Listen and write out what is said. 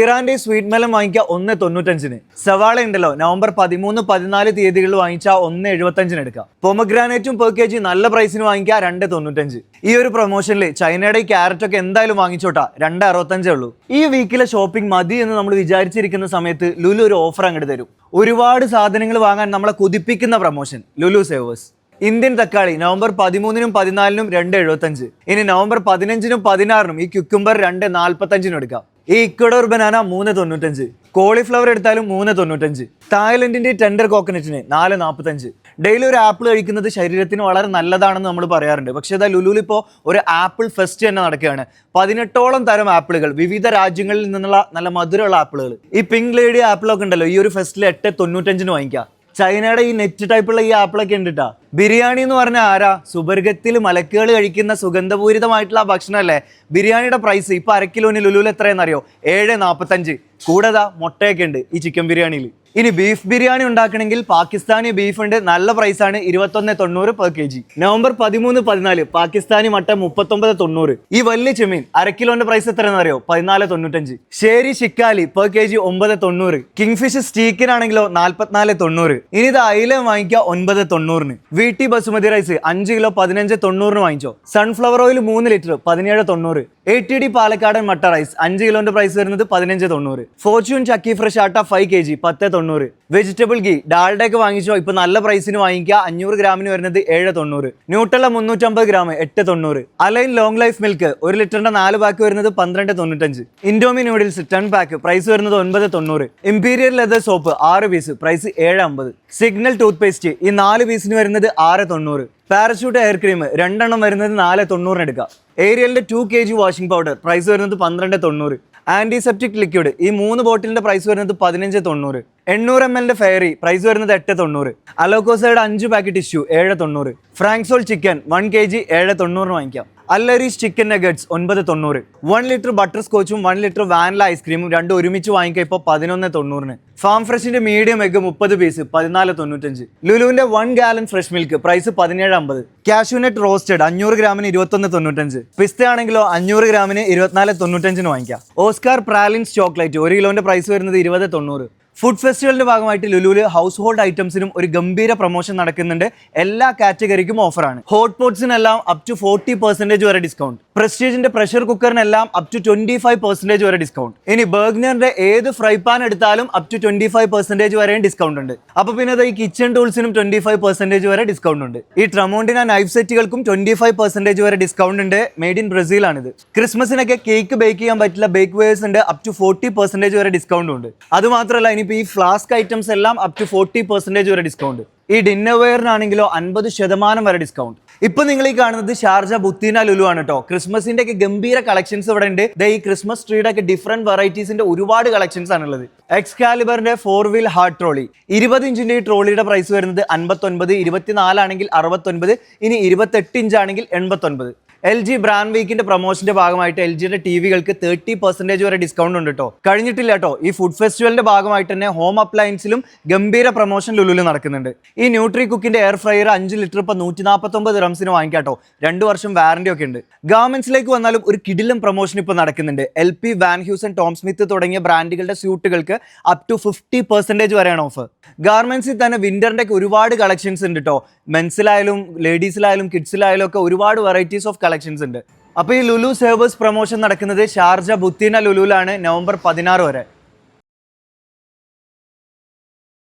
ഇറാന്റെ sweet melon വാങ്ങിക്കുക ഒന്ന് തൊണ്ണൂറ്റഞ്ചിന്. സവാള ഉണ്ടല്ലോ നവംബർ പതിമൂന്ന് പതിനാല് തീയതികളിൽ വാങ്ങിച്ചാൽ ഒന്ന് എഴുപത്തഞ്ചിന് എടുക്കാം. പൊമഗ്രാനേറ്റും പെർ കെ ജി നല്ല പ്രൈസിന് വാങ്ങിക്കുക രണ്ട് തൊണ്ണൂറ്റഞ്ച്. ഈ ഒരു പ്രൊമോഷനിൽ ചൈനയുടെ ക്യാരറ്റ് ഒക്കെ എന്തായാലും വാങ്ങിച്ചോട്ടാ രണ്ട് അറുപത്തഞ്ചേ ഉള്ളൂ. ഈ വീക്കിലെ ഷോപ്പിംഗ് മതി എന്ന് നമ്മൾ വിചാരിച്ചിരിക്കുന്ന സമയത്ത് ലുലു ഒരു ഓഫർ അങ്ങോട്ട് തരും. ഒരുപാട് സാധനങ്ങൾ വാങ്ങാൻ നമ്മളെ കുതിപ്പിക്കുന്ന പ്രൊമോഷൻ ലുലു സേവേഴ്സ്. ഇന്ത്യൻ തക്കാളി നവംബർ പതിമൂന്നിനും പതിനാലിനും രണ്ട് എഴുപത്തഞ്ച്. ഇനി നവംബർ പതിനഞ്ചിനും പതിനാറിനും ഈ ക്യുക്കുംബർ രണ്ട് നാൽപ്പത്തഞ്ചിനും എടുക്കാം. ഈ ഇക്വഡോർ ബനാന മൂന്ന് തൊണ്ണൂറ്റഞ്ച്. കോളിഫ്ലവർ എടുത്താലും മൂന്ന് തൊണ്ണൂറ്റഞ്ച്. തായ്ലൻഡിന്റെ ടെൻഡർ കോക്കനറ്റിന് നാല് നാൽപ്പത്തഞ്ച് ഡെയിലി ഒരു ആപ്പിൾ കഴിക്കുന്നത് ശരീരത്തിന് വളരെ നല്ലതാണെന്ന് നമ്മൾ പറയാറുണ്ട്. പക്ഷേ ഇതാ ലുലുവിൽ ഇപ്പോൾ ഒരു ആപ്പിൾ ഫെസ്റ്റ് തന്നെ നടക്കുകയാണ്. പതിനെട്ടോളം തരം ആപ്പിളുകൾ വിവിധ രാജ്യങ്ങളിൽ നിന്നുള്ള നല്ല മധുരമുള്ള ആപ്പിളുകൾ. ഈ പിങ്ക് ലേഡി ആപ്പിളൊക്കെ ഉണ്ടല്ലോ ഈ ഒരു ഫെസ്റ്റിൽ എട്ട് തൊണ്ണൂറ്റഞ്ചിന് വാങ്ങിക്കാം. ചൈനയുടെ ഈ നെറ്റ് ടൈപ്പുള്ള ഈ ആപ്പിളൊക്കെ ഉണ്ട് കേട്ടോ ബിരിയാണി എന്ന് പറഞ്ഞാൽ ആരാ? സുബർഗത്തിൽ മലക്കുകൾ കഴിക്കുന്ന സുഗന്ധപൂരിതമായിട്ടുള്ള ഭക്ഷണമല്ലേ? ബിരിയാണിയുടെ പ്രൈസ് ഇപ്പൊ അര കിലോന് ലുലുവിൽ എത്രയെന്നറിയോ ഏഴ് നാൽപ്പത്തഞ്ച് കൂടതാ മുട്ടയൊക്കെ ഉണ്ട് ഈ ചിക്കൻ ബിരിയാണിയിൽ ഇനി ബീഫ് ബിരിയാണി ഉണ്ടാക്കണമെങ്കിൽ പാകിസ്ഥാനി ബീഫ് ഉണ്ട്. നല്ല പ്രൈസാണ് ഇരുപത്തൊന്ന് തൊണ്ണൂറ് പെർ കെ ജി നവംബർ പതിമൂന്ന് പതിനാല്. പാകിസ്ഥാനി മട്ട മുപ്പത്തൊമ്പത് തൊണ്ണൂറ്. ഈ വലിയ ചെമ്മീൻ അര കിലോന്റെ പ്രൈസ് എത്രയെന്ന് അറിയോ പതിനാല് തൊണ്ണൂറ്റഞ്ച്. ശേരി ശിക്കാലി പെർ കെ ജി ഒമ്പത് തൊണ്ണൂറ്. കിങ് ഫിഷ് സ്റ്റീക്കിനാണെങ്കിലോ നാൽപ്പത്തിനാല് തൊണ്ണൂറ്. ഇനി ഇത് അയില വാങ്ങിക്കുക ഒൻപത് തൊണ്ണൂറിന്. വി ടി ബസുമതി റൈസ് അഞ്ച് കിലോ പതിനഞ്ച് തൊണ്ണൂറിന് വാങ്ങിച്ചോ. സൺഫ്ലവർ ഓയിൽ മൂന്ന് ലിറ്റർ പതിനേഴ് തൊണ്ണൂറ്. എ ടി ഡി പാലക്കാടൻ മട്ട റൈസ് അഞ്ച് കിലോന്റെ പ്രൈസ് വരുന്നത് പതിനഞ്ച് തൊണ്ണൂറ്. Fortune chakki fresh atta five K G പത്ത് തൊണ്ണൂറ്. വെജിറ്റബിൾ ഗീ ഡാൽഡ ഒക്കെ വാങ്ങിച്ചോ ഇപ്പൊ നല്ല പ്രൈസിന് വാങ്ങിക്കുക അഞ്ഞൂറ് ഗ്രാമിന് വരുന്നത് ഏഴ് തൊണ്ണൂറ്. ന്യൂട്ടല്ല മുന്നൂറ്റമ്പത് ഗ്രാം എട്ട് തൊണ്ണൂറ്. അലൈൻ ലോങ് ലൈഫ് മിൽക്ക് ഒരു ലിറ്ററിന്റെ നാല് പാക്ക് വരുന്നത് പന്ത്രണ്ട് തൊണ്ണൂറ്റഞ്ച്. Indomie noodles ten pack price വരുന്നത് ഒൻപത് തൊണ്ണൂറ്. ഇമ്പീരിയൽ ലെതർ സോപ്പ് ആറ് പീസ് പ്രൈസ് ഏഴ് അമ്പത്. സിഗ്നൽ ടൂത്ത് പേസ്റ്റ് ഈ നാല് പീസിന് വരുന്നത് ആറ് തൊണ്ണൂറ്. പാരഷൂട്ട് ഹെയർ ക്രീം രണ്ടെണ്ണം വരുന്നത് നാല് തൊണ്ണൂറിന് എടുക്കാം. ഏരിയലിന്റെ two K G washing powder price വരുന്നത് പന്ത്രണ്ട് തൊണ്ണൂറ്. ആന്റിസെപ്റ്റിക് ലിക്വിഡ് ഈ മൂന്ന് ബോട്ടിലിന്റെ പ്രൈസ് വരുന്നത് പതിനഞ്ച് തൊണ്ണൂറ്. എണ്ണൂറ് എം എൽ ഫെയറി പ്രൈസ് വരുന്നത് എട്ട് തൊണ്ണൂറ്. അലോക്കോസയുടെ അഞ്ച് പാക്കറ്റ് ടിഷ്യൂ ഏഴ് തൊണ്ണൂറ്. Frangosul chicken one K G ഏഴ് തൊണ്ണൂറിന് വാങ്ങിക്കാം. അല്ലറീസ് ചിക്കൻ നഗറ്റ്സ് ഒൻപത് തൊണ്ണൂറ്. വൺ ലിറ്റർ ബട്ടർ സ്കോച്ചും വൺ ലിറ്റർ വാനില ഐസ്ക്രീമും രണ്ടും ഒരുമിച്ച് വാങ്ങിക്കാം ഇപ്പോൾ പതിനൊന്ന് തൊണ്ണൂറിന്. ഫാം ഫ്രഷിന്റെ മീഡിയം എഗ് മുപ്പത് പീസ് പതിനാല് തൊണ്ണൂറ്റഞ്ച്. ലുലുവിന്റെ one gallon fresh milk price പതിനേഴ് അമ്പത്. കാഷ്യൂനെറ്റ് റോസ്റ്റഡ് അഞ്ഞൂറ് ഗ്രാമിന് ഇരുപത്തൊന്ന് തൊണ്ണൂറ്റഞ്ച്. പിസ്ത ആണെങ്കിലോ അഞ്ഞൂറ് ഗ്രാമിന് ഇരുപത്തിനാല് തൊണ്ണൂറ്റഞ്ചിന് വാങ്ങിക്കാം. ഓസ്കാർ പ്രാലിൻസ് ചോക്ലേറ്റ് ഒരു കിലോന്റെ പ്രൈസ് വരുന്നത് ഇരുപത് തൊണ്ണൂറ്. ഫുഡ് ഫെസ്റ്റിവലിന്റെ ഭാഗമായിട്ട് ലുലുവിൽ ഹൗസ് ഹോൾഡ് ഐറ്റംസിനും ഒരു ഗംഭീര പ്രൊമോഷൻ നടക്കുന്നുണ്ട്. എല്ലാ കാറ്റഗറിക്കും ഓഫറാണ് ഹോട്ട് പോട്ട്സിനെല്ലാം അപ് ടു ഫോർട്ടി പെർസെന്റേജ് വരെ ഡിസ്കൗണ്ട് പ്രസ്റ്റീജിന്റെ pressure കുക്കറിനെല്ലാം up to twenty five percentage വരെ ഡിസ്കൗണ്ട് ഇനി ബർഗ്നറിന്റെ ഏത് ഫ്രൈ പാൻ എടുത്താലും up to twenty five percentage വരെയും ഡിസ്കൗണ്ട് ഉണ്ട്. അപ്പൊ പിന്നെ ഈ കിച്ചൺ ടൂൾസിനും ട്വന്റി ഫൈവ് പെർസെന്റേജ് വരെ ഡിസ്കൗണ്ട് ഉണ്ട്. ഈ ട്രമോണ്ടിന നൈഫ് സെറ്റുകൾക്കും ട്വന്റി ഫൈവ് പെർസെന്റേജ് വരെ ഡിസ്കൗണ്ട് ഉണ്ട്. മെയ്ഡ് ഇൻ ബ്രസീൽ ആണിത് ക്രിസ്മസിനൊക്കെ കേക്ക് ബേക്ക് ചെയ്യാൻ പറ്റില്ല ബേക്ക് വേഴ്സ് ഉണ്ട് അപ് ടു ഫോർട്ടി പെർസെന്റേജ് വരെ ഡിസ്കൗണ്ട് ഉണ്ട്. അത് മാത്രമല്ല ഇനിയിപ്പോൾ ഈ ഫ്ലാസ്ക് ഐറ്റംസ് എല്ലാം അപ് ടു ഫോർട്ടി പെർസെന്റേജ് വരെ ഡിസ്കൗണ്ട് ഈ ഡിന്നർ വെയറിനാണെങ്കിലോ അൻപത് ശതമാനം വരെ ഡിസ്കൗണ്ട് ഇപ്പൊ നിങ്ങൾ ഈ കാണുന്നത് ഷാർജ ബുത്തീന ലുലു ആണ് കേട്ടോ ക്രിസ്മസിന്റെ ഒക്കെ ഗംഭീര കളക്ഷൻസ് ഇവിടെ ഉണ്ട്. ദ ഈ ക്രിസ്മസ് ട്രീയുടെ ഒക്കെ ഡിഫറെന്റ് വെറൈറ്റീസിന്റെ ഒരുപാട് കളക്ഷൻസ് ആണുള്ളത് എക്സ്കാലിബറിന്റെ ഫോർ വീൽ ഹാർഡ് ട്രോളി ഇരുപത് ഇഞ്ചിന്റെ ഈ ട്രോളിയുടെ പ്രൈസ് വരുന്നത് അൻപത്തൊൻപത് ഇരുപത്തിനാലാണെങ്കിൽ അറുപത്തൊൻപത് ഇനി ഇരുപത്തെട്ട് ഇഞ്ച് ആണെങ്കിൽ എൺപത്തൊൻപത്. എൽ ജി ബ്രാൻഡ് വീക്കിന്റെ പ്രൊമോഷന്റെ ഭാഗമായിട്ട് എൽ ജിയുടെ ടി വികൾക്ക് തേർട്ടി പെർസെന്റേജ് വരെ ഡിസ്കൗണ്ട് ഉണ്ട് കേട്ടോ കഴിഞ്ഞിട്ടില്ല കേട്ടോ ഈ ഫുഡ് ഫെസ്റ്റിവലിന്റെ ഭാഗമായിട്ട് തന്നെ ഹോം അപ്ലയൻസിലും ഗംഭീര പ്രൊമോഷൻ ലുലുലും നടക്കുന്നുണ്ട്. ഈ ന്യൂട്രി കുക്കിന്റെ എയർ ഫ്രയർ അഞ്ച് ലിറ്റർ ഇപ്പൊ നൂറ്റി നാൽപ്പത്തൊമ്പത് റംസിന് വാങ്ങിക്കാട്ടോ രണ്ട് വർഷം വാറന്റി ഒക്കെ ഉണ്ട്. ഗാർമെന്റ്സിലേക്ക് വന്നാലും ഒരു കിടിലം പ്രൊമോഷൻ ഇപ്പോൾ നടക്കുന്നുണ്ട്. L P Van Heusen Tom Smith തുടങ്ങിയ ബ്രാൻഡുകളുടെ സ്യൂട്ടുകൾക്ക് അപ് ടു ഫിഫ്റ്റി പെർസെന്റേജ് വരെയാണ് ഓഫർ ഗാർമെന്റ്സിൽ തന്നെ വിന്ററിന്റെ ഒക്കെ ഒരുപാട് കളക്ഷൻസ് ഉണ്ട് കേട്ടോ മെൻസിലായാലും ലേഡീസിലായാലും കിഡ്സിലായാലും ഒക്കെ ഒരുപാട് വെറൈറ്റീസ് ഓഫ് കളക്ഷൻസ് ഉണ്ട്. അപ്പോൾ ഈ ലുലു സേവേഴ്സ് പ്രൊമോഷൻ നടക്കുന്നത് ഷാർജ ബുത്തീന ലുലുവിലാണ് നവംബർ പതിനാറ് വരെ.